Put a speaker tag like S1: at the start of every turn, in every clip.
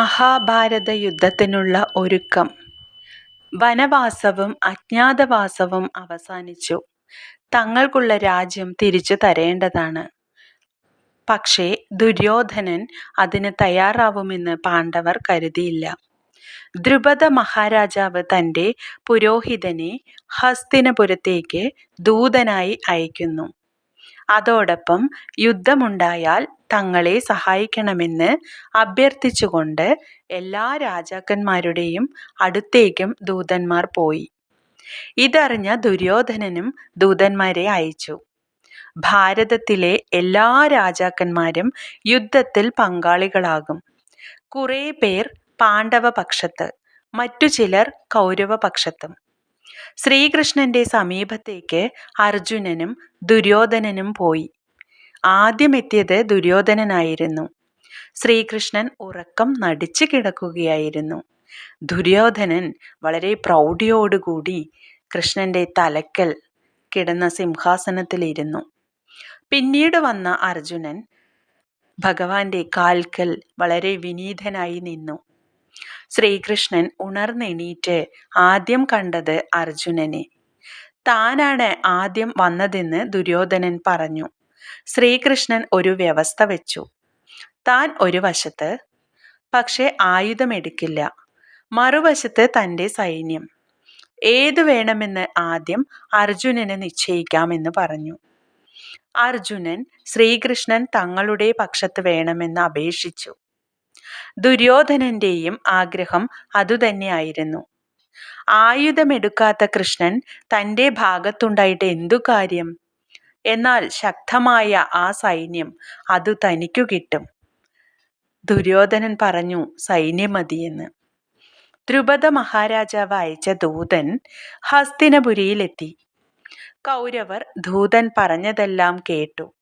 S1: മഹാഭാരത യുദ്ധത്തിനുള്ള ഒരുക്കം. വനവാസവും അജ്ഞാതവാസവും അവസാനിച്ചു. തങ്ങൾക്കുള്ള രാജ്യം തിരിച്ചു തരേണ്ടതാണ്. പക്ഷേ ദുര്യോധനൻ അതിന് തയ്യാറാവുമെന്ന് പാണ്ഡവർ കരുതിയില്ല. ദ്രുപദ മഹാരാജാവ് തന്റെ പുരോഹിതനെ ഹസ്തിനപുരത്തേക്ക് ദൂതനായി അയക്കുന്നു. അതോടൊപ്പം യുദ്ധമുണ്ടായാൽ തങ്ങളെ സഹായിക്കണമെന്ന് അഭ്യർത്ഥിച്ചുകൊണ്ട് എല്ലാ രാജാക്കന്മാരുടെയും അടുത്തേക്കും ദൂതന്മാർ പോയി. ഇതറിഞ്ഞ ദുര്യോധനനും ദൂതന്മാരെ അയച്ചു. ഭാരതത്തിലെ എല്ലാ രാജാക്കന്മാരും യുദ്ധത്തിൽ പങ്കാളികളാകും. കുറേ പേർ പാണ്ഡവപക്ഷത്ത് മറ്റു ചിലർ കൗരവ പക്ഷത്തും ശ്രീകൃഷ്ണന്റെ സമീപത്തേക്ക് അർജുനനും ദുര്യോധനനും പോയി. ആദ്യമെത്തിയത് ദുര്യോധനനായിരുന്നു. ശ്രീകൃഷ്ണൻ ഉറക്കം നടിച്ചു കിടക്കുകയായിരുന്നു. ദുര്യോധനൻ വളരെ പ്രൗഢിയോടുകൂടി കൃഷ്ണന്റെ തലക്കൽ കിടന്ന സിംഹാസനത്തിലിരുന്നു. പിന്നീട് വന്ന അർജുനൻ ഭഗവാന്റെ കാൽക്കൽ വളരെ വിനീതനായി നിന്നു. ശ്രീകൃഷ്ണൻ ഉണർന്നെണീറ്റ് ആദ്യം കണ്ടത് അർജുനനെ. താനാണ് ആദ്യം വന്നതെന്ന് ദുര്യോധനൻ പറഞ്ഞു. ശ്രീകൃഷ്ണൻ ഒരു വ്യവസ്ഥ വെച്ചു. താൻ ഒരു വശത്ത് പക്ഷെ ആയുധമെടുക്കില്ല. മറുവശത്ത് തന്റെ സൈന്യം. ഏതു വേണമെന്ന് ആദ്യം അർജുനന് നിശ്ചയിക്കാമെന്ന് പറഞ്ഞു. അർജുനൻ ശ്രീകൃഷ്ണൻ തങ്ങളുടെ പക്ഷത്ത് വേണമെന്ന് അപേക്ഷിച്ചു. ദുര്യോധനന്റെയും ആഗ്രഹം അതുതന്നെയായിരുന്നു. ആയുധമെടുക്കാത്ത കൃഷ്ണൻ തന്റെ ഭാഗത്തുണ്ടായിട്ട് എന്തു കാര്യം? എന്നാൽ ശക്തമായ ആ സൈന്യം അത് തനിക്കു കിട്ടും. ദുര്യോധനൻ പറഞ്ഞു സൈന്യം സൈന്യമതിയെന്ന്. ദ്രുപദ മഹാരാജാവ് അയച്ച ദൂതൻ ഹസ്തിനപുരിയിലെത്തി. കൗരവർ ദൂതൻ പറഞ്ഞതെല്ലാം കേട്ടു.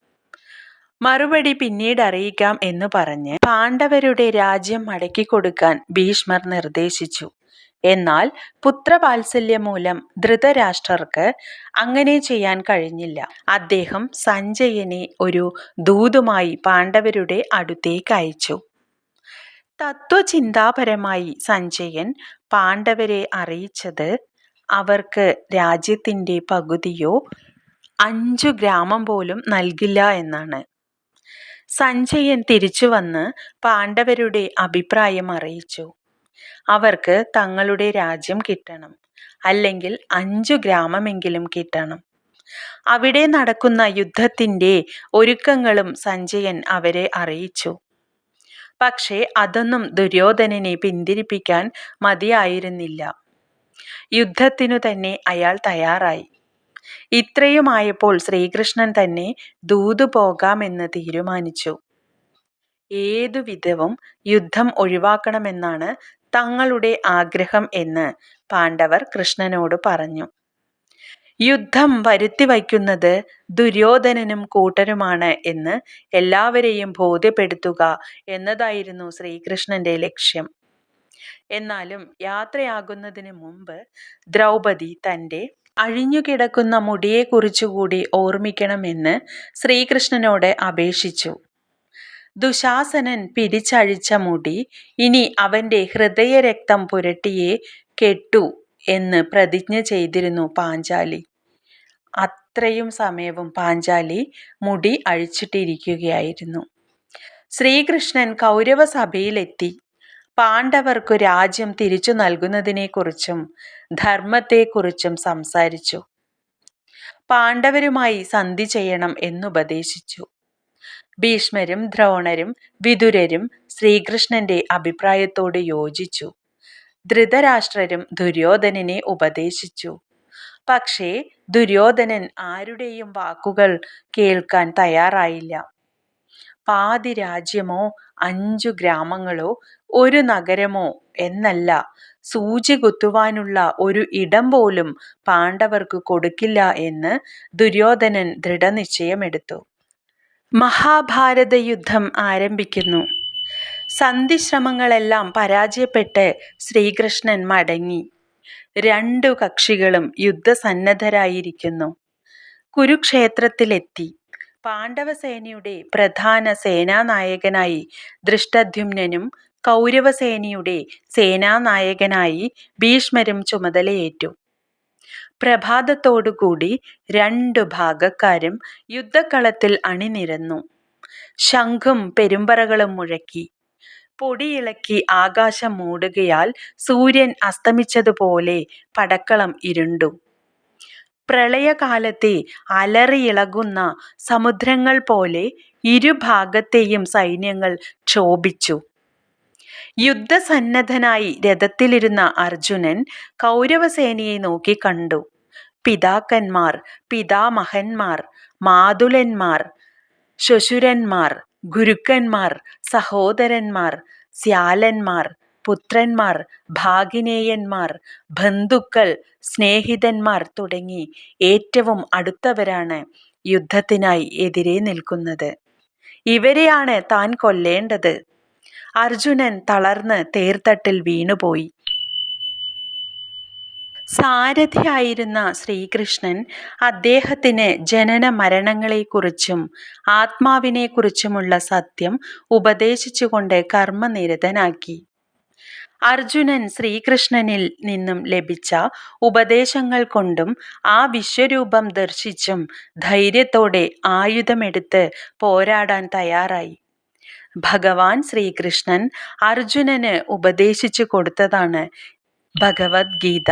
S1: മറുപടി പിന്നീട് അറിയിക്കാം എന്ന് പറഞ്ഞ് പാണ്ഡവരുടെ രാജ്യം മടക്കിക്കൊടുക്കാൻ ഭീഷ്മർ നിർദ്ദേശിച്ചു. എന്നാൽ പുത്രവാത്സല്യം മൂലം ധൃതരാഷ്ട്രർക്ക് അങ്ങനെ ചെയ്യാൻ കഴിഞ്ഞില്ല. അദ്ദേഹം സഞ്ജയനെ ഒരു ദൂതുമായി പാണ്ഡവരുടെ അടുത്തേക്ക് അയച്ചു. തത്വചിന്താപരമായി സഞ്ജയൻ പാണ്ഡവരെ അറിയിച്ചത് അവർക്ക് രാജ്യത്തിന്റെ പകുതിയോ അഞ്ചു ഗ്രാമം പോലും നൽകില്ല എന്നാണ്. സഞ്ജയൻ തിരിച്ചു വന്ന് പാണ്ഡവരുടെ അഭിപ്രായം അറിയിച്ചു. അവർക്ക് തങ്ങളുടെ രാജ്യം കിട്ടണം അല്ലെങ്കിൽ അഞ്ചു ഗ്രാമമെങ്കിലും കിട്ടണം. അവിടെ നടക്കുന്ന യുദ്ധത്തിന്റെ ഒരുക്കങ്ങളും സഞ്ജയൻ അവരെ അറിയിച്ചു. പക്ഷേ അതൊന്നും ദുര്യോധനനെ പിന്തിരിപ്പിക്കാൻ മതിയായിരുന്നില്ല. യുദ്ധത്തിനു തന്നെ അയാൾ തയ്യാറായി. ഇത്രയുമായപ്പോൾ ശ്രീകൃഷ്ണൻ തന്നെ ദൂതു പോകാമെന്ന് തീരുമാനിച്ചു. ഏതു വിധവും യുദ്ധം ഒഴിവാക്കണമെന്നാണ് തങ്ങളുടെ ആഗ്രഹം എന്ന് പാണ്ഡവർ കൃഷ്ണനോട് പറഞ്ഞു. യുദ്ധം വരുത്തി വയ്ക്കുന്നത് ദുര്യോധനനും കൂട്ടരുമാണ് എന്ന് എല്ലാവരെയും ബോധ്യപ്പെടുത്തുക എന്നതായിരുന്നു ശ്രീകൃഷ്ണന്റെ ലക്ഷ്യം. എന്നാലും യാത്രയാകുന്നതിന് മുമ്പ് ദ്രൗപദി തന്റെ അഴിഞ്ഞുകിടക്കുന്ന മുടിയെക്കുറിച്ചുകൂടി ഓർമ്മിക്കണമെന്ന് ശ്രീകൃഷ്ണനോട് അപേക്ഷിച്ചു. ദുശാസനൻ പിടിച്ചഴിച്ച മുടി ഇനി അവന്റെ ഹൃദയരക്തം പുരട്ടിയെ കെട്ടു എന്ന് പ്രതിജ്ഞ ചെയ്തിരുന്നു പാഞ്ചാലി. അത്രയും സമയവും പാഞ്ചാലി മുടി അഴിച്ചിട്ടിരിക്കുകയായിരുന്നു. ശ്രീകൃഷ്ണൻ കൗരവസഭയിലെത്തി. പാണ്ഡവർക്കു രാജ്യം തിരിച്ചു നൽകുന്നതിനെക്കുറിച്ചും ധർമ്മത്തെക്കുറിച്ചും സംസാരിച്ചു. പാണ്ഡവരുമായി സന്ധി ചെയ്യണം എന്നുപദേശിച്ചു. ഭീഷ്മരും ദ്രോണരും വിതുരരും ശ്രീകൃഷ്ണന്റെ അഭിപ്രായത്തോട് യോജിച്ചു. ധൃതരാഷ്ട്രരും ദുര്യോധനനെ ഉപദേശിച്ചു. പക്ഷേ ദുര്യോധനൻ ആരുടെയും വാക്കുകൾ കേൾക്കാൻ തയ്യാറായില്ല. പാതി രാജ്യമോ അഞ്ചു ഗ്രാമങ്ങളോ ഒരു നഗരമോ എന്നല്ല. സൂചി കുത്തുവാനുള്ള ഒരു ഇടം പോലും പാണ്ഡവർക്ക് കൊടുക്കില്ല എന്ന് ദുര്യോധനൻ ദൃഢനിശ്ചയമെടുത്തു. മഹാഭാരത യുദ്ധം ആരംഭിക്കുന്നു. സന്ധിശ്രമങ്ങളെല്ലാം പരാജയപ്പെട്ട് ശ്രീകൃഷ്ണൻ മടങ്ങി. രണ്ടു കക്ഷികളും യുദ്ധസന്നദ്ധരായിരിക്കുന്നു. കുരുക്ഷേത്രത്തിലെത്തി. പാണ്ഡവസേനയുടെ പ്രധാന സേനാനായകനായി ദൃഷ്ടദ്യുമ്നനും കൗരവസേനയുടെ സേനാനായകനായി ഭീഷ്മരും ചുമതലയേറ്റു. പ്രഭാതത്തോടുകൂടി രണ്ടു ഭാഗക്കാരും യുദ്ധക്കളത്തിൽ അണിനിരന്നു. ശംഖും പെരുമ്പറകളും മുഴക്കി. പൊടിയിളക്കി ആകാശം മൂടുകയാൽ സൂര്യൻ അസ്തമിച്ചതുപോലെ പടക്കളം ഇരുണ്ടു. പ്രളയകാലത്തെ അലറിയിളകുന്ന സമുദ്രങ്ങൾ പോലെ ഇരുഭാഗത്തെയും സൈന്യങ്ങൾ ക്ഷോഭിച്ചു. യുദ്ധസന്നദ്ധനായി രഥത്തിലിരുന്ന അർജുനൻ കൗരവസേനയെ നോക്കി കണ്ടു. പിതാക്കന്മാർ പിതാമഹന്മാർ മാതുലന്മാർ ശ്വശുരന്മാർ ഗുരുക്കന്മാർ സഹോദരന്മാർ സ്യാലന്മാർ പുത്രന്മാർ ഭാഗിനേയന്മാർ ബന്ധുക്കൾ സ്നേഹിതന്മാർ തുടങ്ങി ഏറ്റവും അടുത്തവരാണ് യുദ്ധത്തിനായി എതിരെ നിൽക്കുന്നത്. ഇവരെയാണ് താൻ കൊല്ലേണ്ടത്. അർജുനൻ തളർന്ന് തേർത്തട്ടിൽ വീണുപോയി. സാരഥിയായിരുന്ന ശ്രീകൃഷ്ണൻ അദ്ദേഹത്തിന് ജനന മരണങ്ങളെക്കുറിച്ചും ആത്മാവിനെക്കുറിച്ചുമുള്ള സത്യം ഉപദേശിച്ചുകൊണ്ട് കർമ്മനിരതനാക്കി. അർജുനൻ ശ്രീകൃഷ്ണനിൽ നിന്നും ലഭിച്ച ഉപദേശങ്ങൾ കൊണ്ടും ആ വിശ്വരൂപം ദർശിച്ചും ധൈര്യത്തോടെ ആയുധമെടുത്ത് പോരാടാൻ തയ്യാറായി. ഭഗവാൻ ശ്രീകൃഷ്ണൻ അർജുനന് ഉപദേശിച്ചു കൊടുത്തതാണ് ഭഗവത്ഗീത.